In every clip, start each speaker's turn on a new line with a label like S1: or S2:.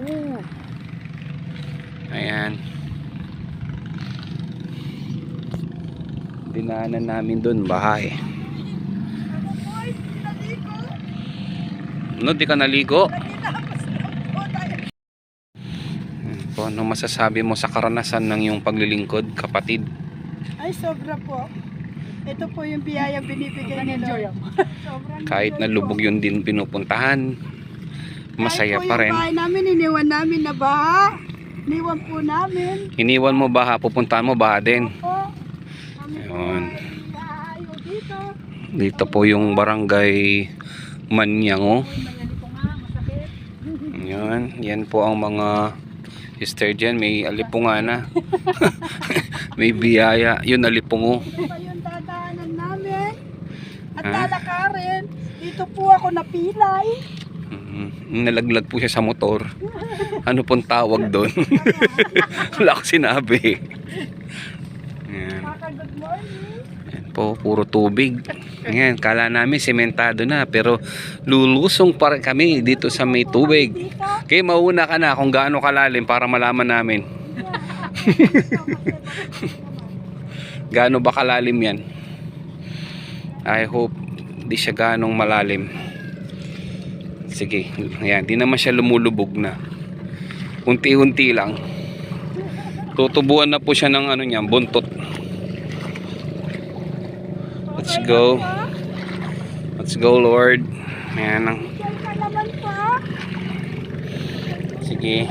S1: Oo.
S2: Ayan. Dinaanan namin doon, bahay. No, di ka naligo? Po, ano masasabi mo sa karanasan ng yung paglilingkod, kapatid?
S1: Ay, sobra po. Ito po yung biyaya binibigay ni Lord. Sobrang
S2: Kahit na lubog yun din pinupuntahan, masaya pa rin.
S1: bahay namin, iniwan namin na baha. Iniwan po namin.
S2: Iniwan mo baha, pupuntahan mo baha din.
S1: Opo.
S2: Ayun.
S1: dito.
S2: Dito po yung barangay Manyango.
S1: Masakit.
S2: Yan, yan po ang mga sister dyan. May alipunga na. May biyaya. Yun, alipungo.
S1: Ito pa yung dadaanan namin. At lalakarin. Dito po ako napilay.
S2: Nalaglag po siya sa motor. Ano pong tawag doon? Wala ko sinabi. Yan.
S1: Kaka good morning.
S2: Yan po, puro tubig. Yan, kala namin sementado na. Pero lulusong pa rin kami dito sa may tubig. Kaya mauna ka na kung gaano kalalim para malaman namin. Gaano ba kalalim yan? I hope di siya ganong malalim. Sige, ayan, di naman siya lumulubog na. Unti-unti lang. Tutubuan na po siya ng ano niya, buntot. Let's go. Let's go, Lord. Ayan ang. Sige.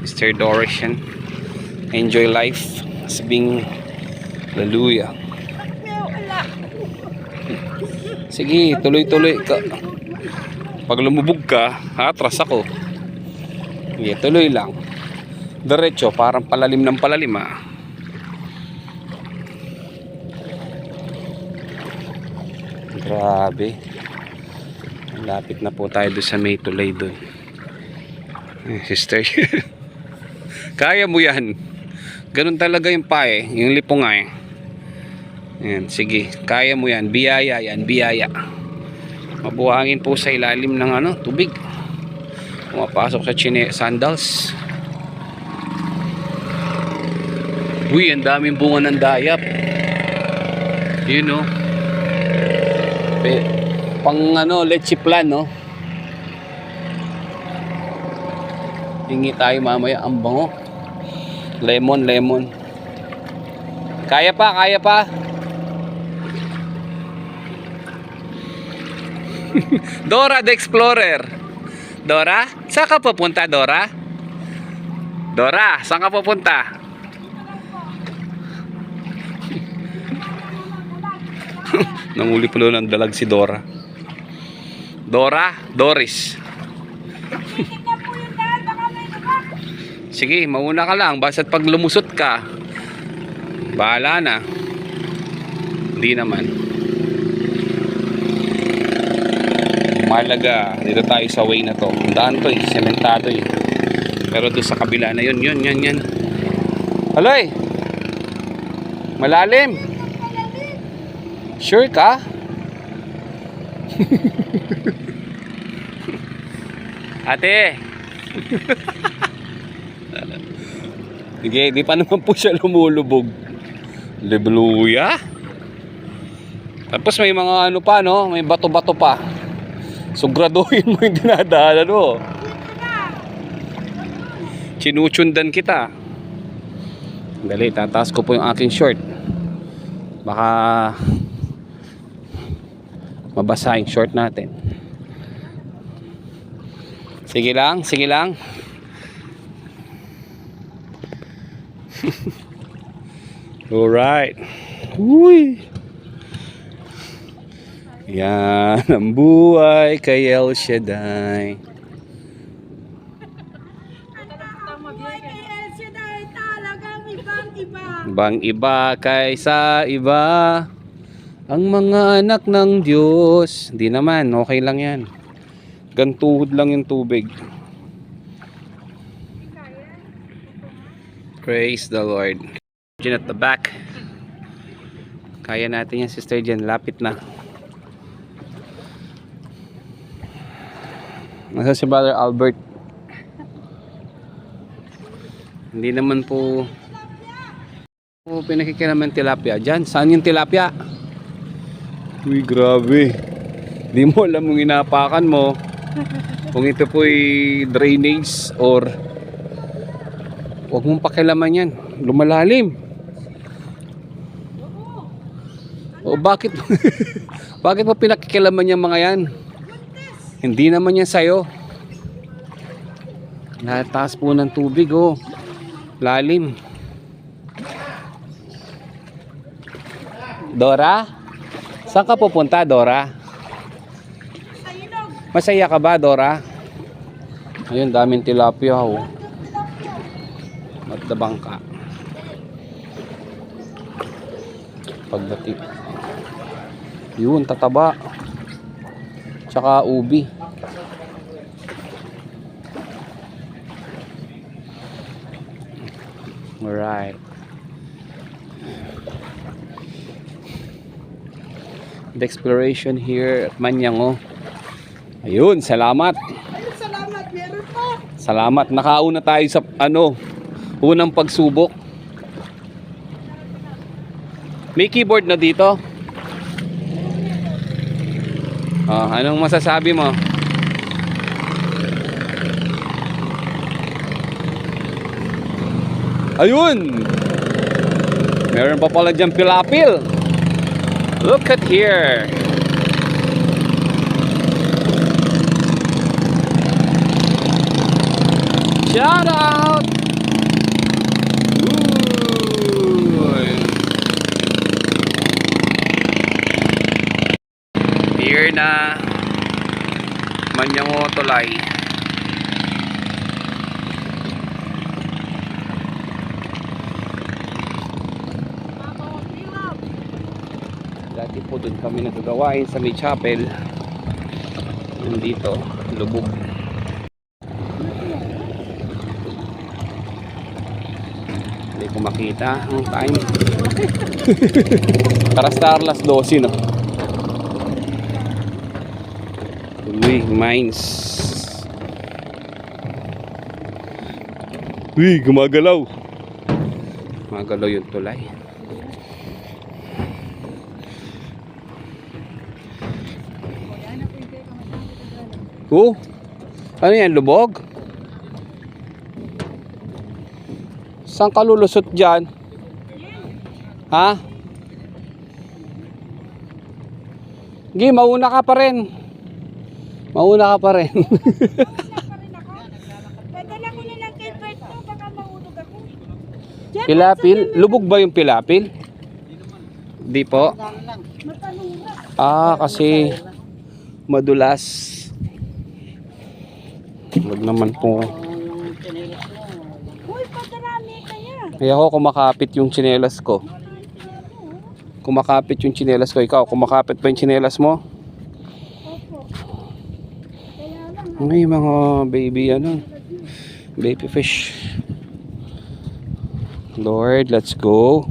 S2: Mr. Doris yan. Enjoy life. As being Hallelujah. Sige, tuloy-tuloy ka. Pag lumubog ka, atras ako. Sige, tuloy lang. Diretso, parang palalim ng palalim ah. Grabe. Lapit na po tayo doon sa may tulay doon. Eh, Sister. Kaya mo yan. Ganun talaga yung pae, yung lipungay. Yan, sige. Kaya mo yan. Biyaya yan, biyaya. Mabuhangin po sa ilalim ng ano, tubig. Pumapasok sa chine sandals. Uy, ang daming bunga ng dayap. You know. Pe, pang ano, leche plan, no? Hingi tayo mamaya ang bango. Lemon, lemon. Kaya pa, kaya pa. Dora the Explorer. Dora, saan ka pupunta, Dora? Dora, saan ka pupunta? Nanguli pa ng dalag si Dora. Dora, Doris. Sige, mauna ka lang. Basta't pag lumusot ka, bahala na. Hindi naman. Malaga, dito tayo sa way na to. Daan to eh, sementado eh. Pero doon sa kabila na yun, yun, yun, yun. Aloy! Malalim! Sure ka? Ate! Sige, di pa naman po siya lumulubog. Hallelujah. Tapos may mga ano pa, no? May bato-bato pa. Sugraduhin mo yung dinadaanan mo. Chinuchundan kita. Dali, tataas ko po yung aking short. Baka mabasa yung short natin. Sige lang, sige lang. Alright. Uy. Yan ang buhay kay El Shaddai. Bang iba kaysa iba ang mga anak ng Diyos. Hindi naman, okay lang yan. Gantuhod lang yung tubig. Praise the Lord. Diyan at the back. Kaya natin yan, sister Jen. Lapit na. Nasa si Brother Albert. Hindi naman po po pinakikiraman tilapia. Diyan, saan yung tilapia? Uy, grabe. Di mo alam kung inapakan mo. Kung ito po'y drainage or huwag mong pakilaman yan. Lumalalim. O bakit bakit mo pinakikilaman yung mga yan? Hindi naman yan sa'yo. Nataas po ng tubig oh. Lalim. Dora? Saan ka pupunta, Dora? Masaya ka ba, Dora? Ayun, daming tilapia oh. Matdabang ka. Pagdating. Yun, tataba. Tsaka ubi. Alright. The exploration here at Manyango. Ayun, salamat.
S1: Ay, salamat. Meron pa.
S2: Salamat. Nakauna tayo sa ano, unang pagsubok. May keyboard na dito. Oh, anong masasabi mo? Ayun! Meron pa pala dyan pilapil. Look at here. Shout out! Ooh. Here na Manyango Tulay. Dati po doon kami nagagawain sa may chapel. Nandito, lubog. Hindi ko makita ang time. Para star alas 12 no. Uy, mines. Uy, gumagalaw. Gumagalaw yung tulay. Oh, ano yan, lubog? Saan ka lulusot dyan? Ha? Gi, mauna ka pa rin. Mauna ka pa rin.
S1: Ko
S2: pilapil? Lubog ba yung pilapil? Di po. Ah, kasi madulas. Huwag naman po.
S1: Uy, padarami kaya.
S2: Kaya ako kumakapit yung tsinelas ko. Kumakapit yung tsinelas ko. Ikaw, kumakapit ba yung tsinelas mo?
S1: Opo. Kaya lang.
S2: Ay, mga baby ano. Baby fish. Lord, let's go.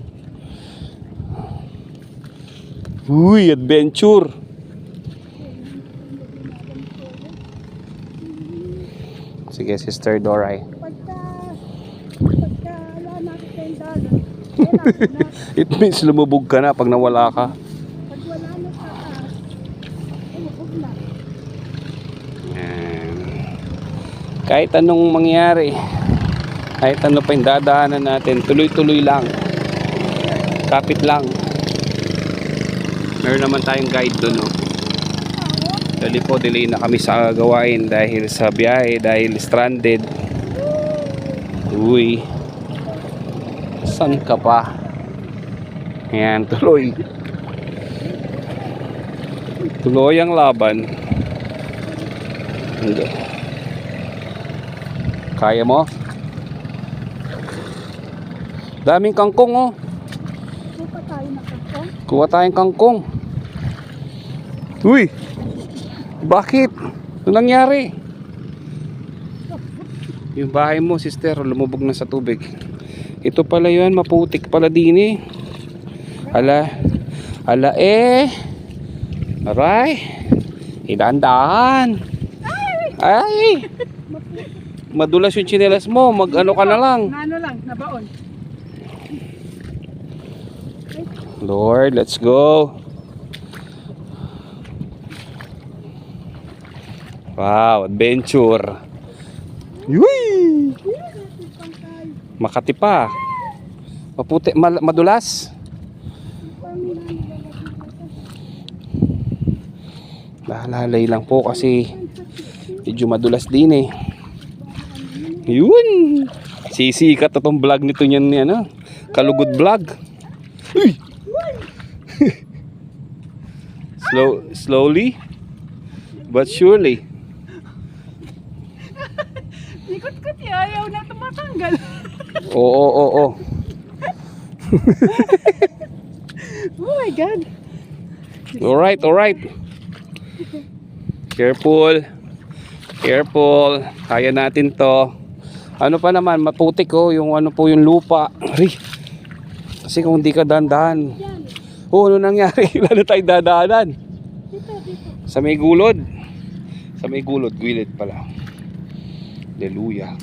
S2: Uy, adventure. Sige, Sister Doray.
S1: Pagka, pagka wala na ako 10 dollars. Kaya na.
S2: It means lumubog ka na pag nawala ka.
S1: Pag wala na sa taas. Umubog na.
S2: Yan. Kahit anong mangyari, kahit ano pa yung dadaanan natin, tuloy-tuloy lang. Kapit lang. Meron naman tayong guide doon, no? Dali po, delay na kami sa gawain dahil sa biyahe, dahil stranded. Uy. San ka pa? Yan, tuloy. Tuloy ang laban. Hindi. Kaya mo? Daming kangkong oh.
S1: Kung pa tayo nakakong.
S2: Kuha tayong kangkong. Uy! Bakit? Ano nangyari? Yung bahay mo, sister, lumubog na sa tubig. Ito pala yun, maputik pala din eh. Ala, ala eh. Aray. Idaan-daan. Ay! Madulas yung tsinelas mo. Mag ano ka na lang.
S1: Ano lang, nabaon.
S2: Lord, let's go. Wow, adventure. Yui! Makati pa. Maputi, mal- madulas. Lalalay lang po kasi medyo madulas din eh. Yun! Sisikat na tong vlog nito niyan ni ano. Kalugod vlog. Uy! Slow, slowly but surely.
S1: Ikot-kot eh, ayaw na tumatanggal.
S2: Oo, oo, oo.
S1: oh my God.
S2: Alright, alright. Careful. Careful. Kaya natin to. Ano pa naman, maputik oh, yung ano po yung lupa. Ari. Kasi kung hindi ka dandahan. Oh, ano nangyari? Lalo tayo dadaanan.
S1: Dito, dito.
S2: Sa may gulod. Sa may gulod, gilid pala. Hallelujah.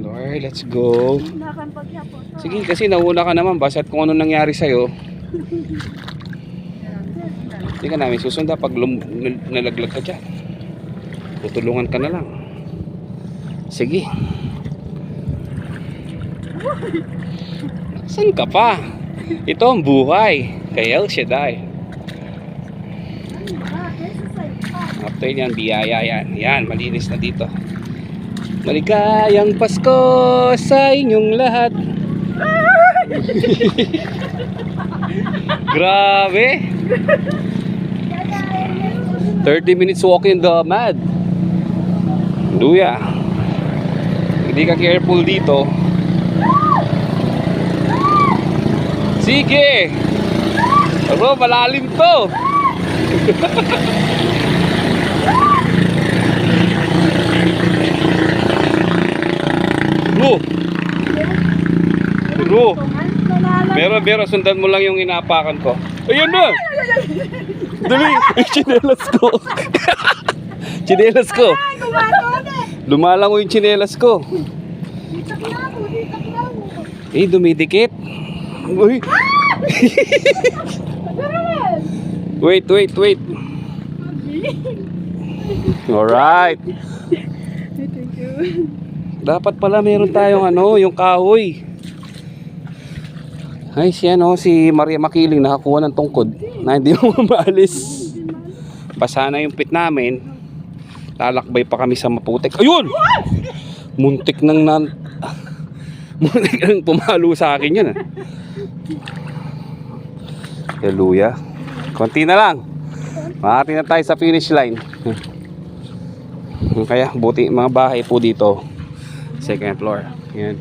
S2: Lord, let's go. Sige, kasi nauna ka naman. Basta't kung ano nangyari sa'yo. Hindi ka namin susunda pag nalaglag ka dyan. Tutulungan ka na lang. Sige. Saan ka pa? Ito ang buhay. Kay El Shaddai. After yan, biyaya yan. Yan, malinis na dito. Maligayang Pasko sa inyong lahat. Grabe. 30 minutes walk in the mud. Luya. Hindi ka careful dito. Sige. Pero malalim to. Bro. Meron, meron. Sundan mo lang yung inaapakan ko. Ayun na! Dali! Chinelas ko. chinelas ko. Lumalango yung chinelas ko. Eh, dumidikit. Uy. wait, wait, wait. Alright.
S1: Thank you.
S2: Dapat pala meron tayong ano, yung kahoy. Ay, si ano, si Maria Makiling nakakuha ng tungkod na hindi mo maalis. Basa na yung pit namin. Lalakbay pa kami sa maputik. Ayun! Muntik nang nan... Muntik nang pumalo sa akin yun. ah. Hallelujah. Konti na lang. Makati na tayo sa finish line. Kaya buti mga bahay po dito. Second floor. Yan.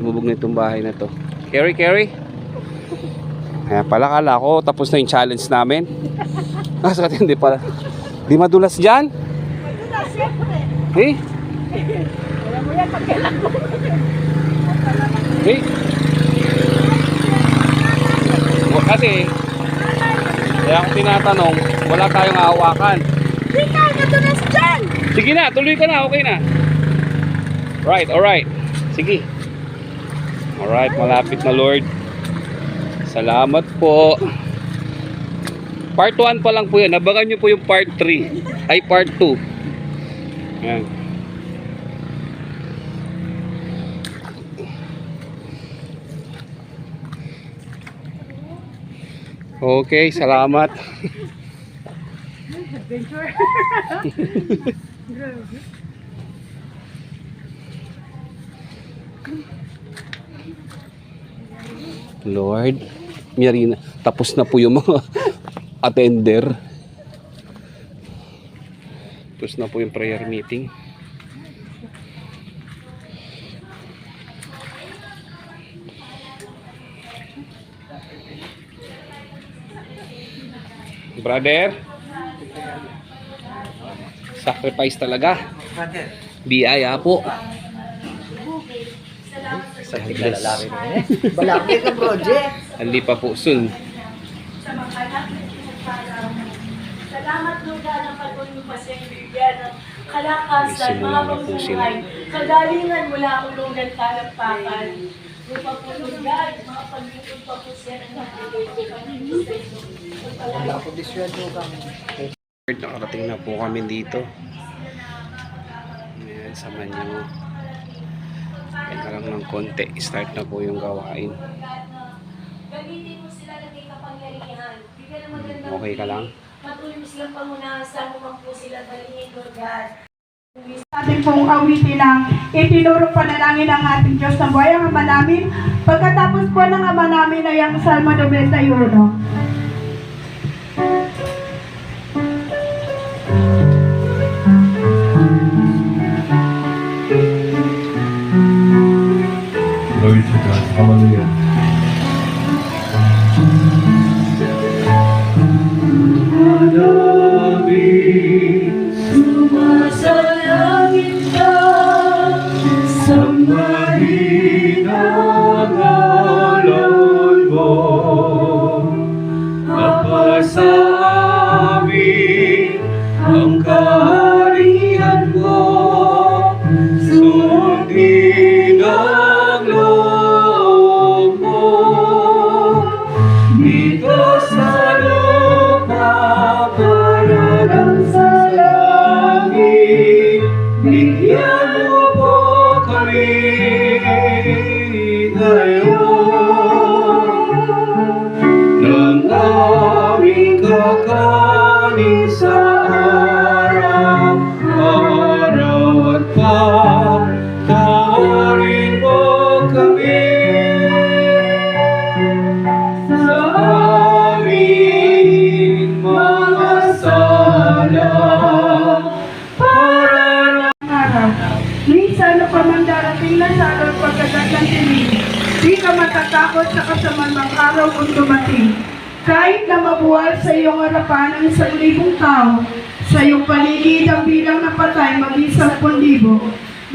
S2: Lumubog na itong bahay na to. Carry, carry. Kaya pala kala ko tapos na yung challenge namin. Ah, sa hindi pala. Di madulas dyan?
S1: Madulas, siyempre.
S2: Eh?
S1: Alam mo yan, pag kailan mo.
S2: Eh? Kasi, kaya ako tinatanong, wala tayong hawakan.
S1: Di ka, madulas dyan.
S2: Sige na, tuloy ka na, okay na. Right, alright. Sige. Alright, malapit na Lord. Salamat po. Part 1 pa lang po yan. Abangan nyo po yung part 3. Ay, part 2. Yan. Okay, salamat.
S1: Adventure.
S2: Lord, Mirina, tapos na po yung mga attender. Tapos na po yung prayer meeting. Brother, sacrifice talaga. Biyaya po. God bless.
S3: Balaki ka, project.
S2: Hindi pa po soon.
S3: Salamat Lord God ang patuloy mo pa sa bigyan ng kalakasan, mga
S2: na
S3: pamumuhay, kagalingan mula ang ulungan talampakan. God, mga paglingkod pa po siya ng nagbibigay ko pa ng isa ito.
S2: Lord, nakarating na po kami dito. Ayan, sa Manyo. Kaya na lang ng konti. Start na po yung gawain.
S3: Gamitin mo sila ng kapangyarihan. Bigyan ng magandang
S2: Okay ka lang?
S3: Patuloy mo silang pangunahan sa mo po sila dalhin, Lord God.
S1: ating pong awitin ng itinuro panalangin ng ating Diyos na buhay ang Ama namin. Pagkatapos po ng Ama namin ay ang Salmo 91.
S4: To God. Hallelujah.
S3: Sumasalangit
S1: Amen. Matatakot sa kasamang araw kung dumating. Kahit na mabuhay sa iyong harapan ang isang libong tao, sa iyong paligid ang bilang ng patay mag-isang libo.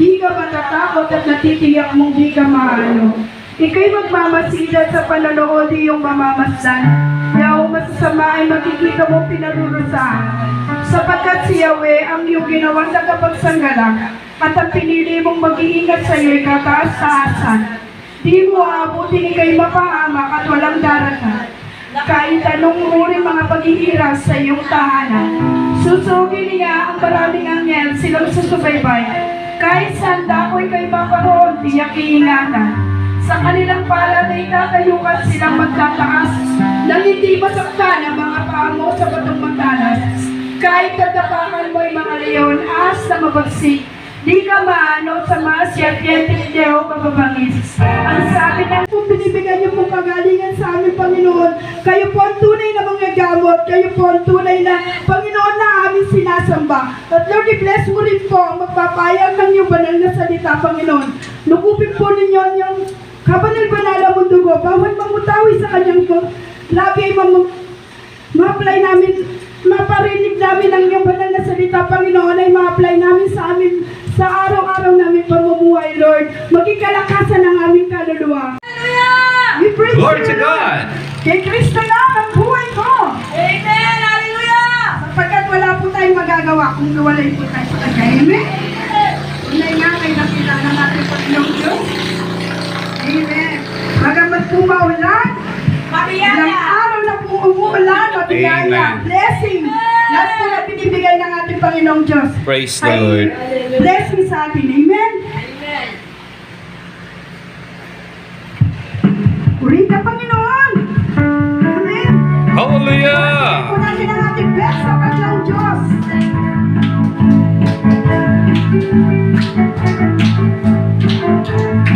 S1: Di ka matatakot at natitiyak mong di ka maano. Ika'y magmamasidad sa pananood iyong mamamasdan. Yaong masasama ay makikita mong pinarurusahan. Sapagkat si Yahweh ang iyong ginawang tagapagsanggalang at ang pinili mong mag-iingat sa iyo'y kataas-taasan. Di mo aabutin ikay mapahamak at walang daratan. Kahit anong uri mga paghihirap sa iyong tahanan. Susugin niya ang maraming anghel silang susubaybay. Kahit saan dako'y kay maparoon, tiyak iingatan. Sa kanilang palad ay tatayukan silang magtataas nang hindi masaktan ang mga paa mo sa batong magtalas. Kahit tatapakan mo ay mga leon, as na mabagsik, di ka maano sa mga siyempre Deo kababangis. Ang sabi ng kung binibigyan niyo pong kagalingan sa aming Panginoon, kayo po ang tunay na mga gamot, kayo po ang tunay na Panginoon na aming sinasamba. At Lord, i-bless mo rin po ang magpapayag ng iyong banal na salita, Panginoon. Lukupin po ninyo ang iyong kabanal-banal ang dugo, bawat mamutawi sa kanyang labi ay mamu- ma-apply namin, maparinig namin ang iyong banal na salita, Panginoon, ay ma-apply namin sa amin, sa araw-araw namin pamumuhay, Lord. Maging kalakasan ang aming kaluluwa. We praise
S2: Glory
S1: you,
S2: to
S1: Lord.
S2: God!
S1: Kay Kristo na ang buhay ko.
S3: Amen! Hallelujah!
S1: Sapagkat wala po tayong magagawa kung nawalay po tayo sa Kanya. Amen? Unay nga kay nakilala natin Panginoong Diyos. Amen. Bagamat po maulan, Ilang araw na po umuulan, mabigaya,
S2: Amen.
S1: Lahat po na binibigay ng ating Panginoong Diyos.
S2: Praise the Lord.
S1: Blessing sa atin. Amen?
S3: Amen!
S1: Purihin ka, Panginoon. Amen.
S2: Hallelujah!
S1: Unahin ang ating best sa kanyang Diyos. Kristo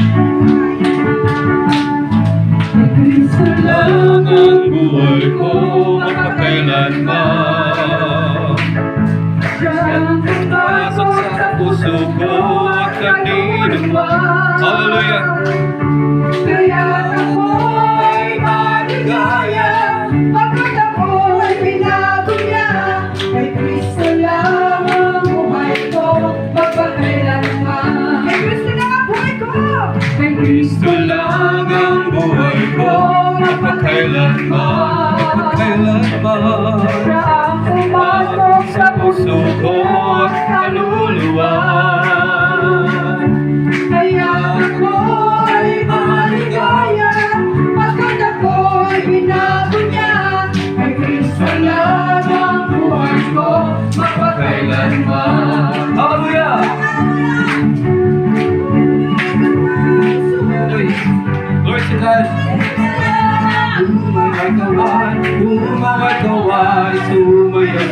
S2: kailanman Sa
S1: ang pumasok sa puso
S2: ko.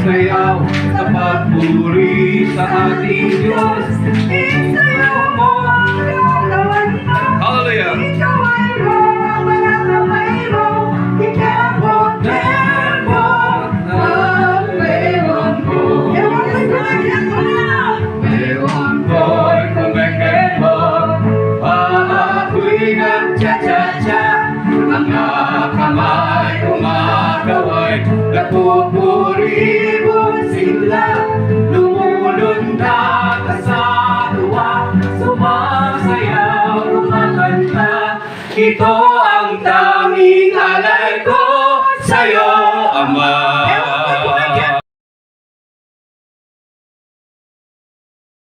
S1: Sumayaw sayaw sa pagpuri sa ating Diyos.
S2: Isayaw mo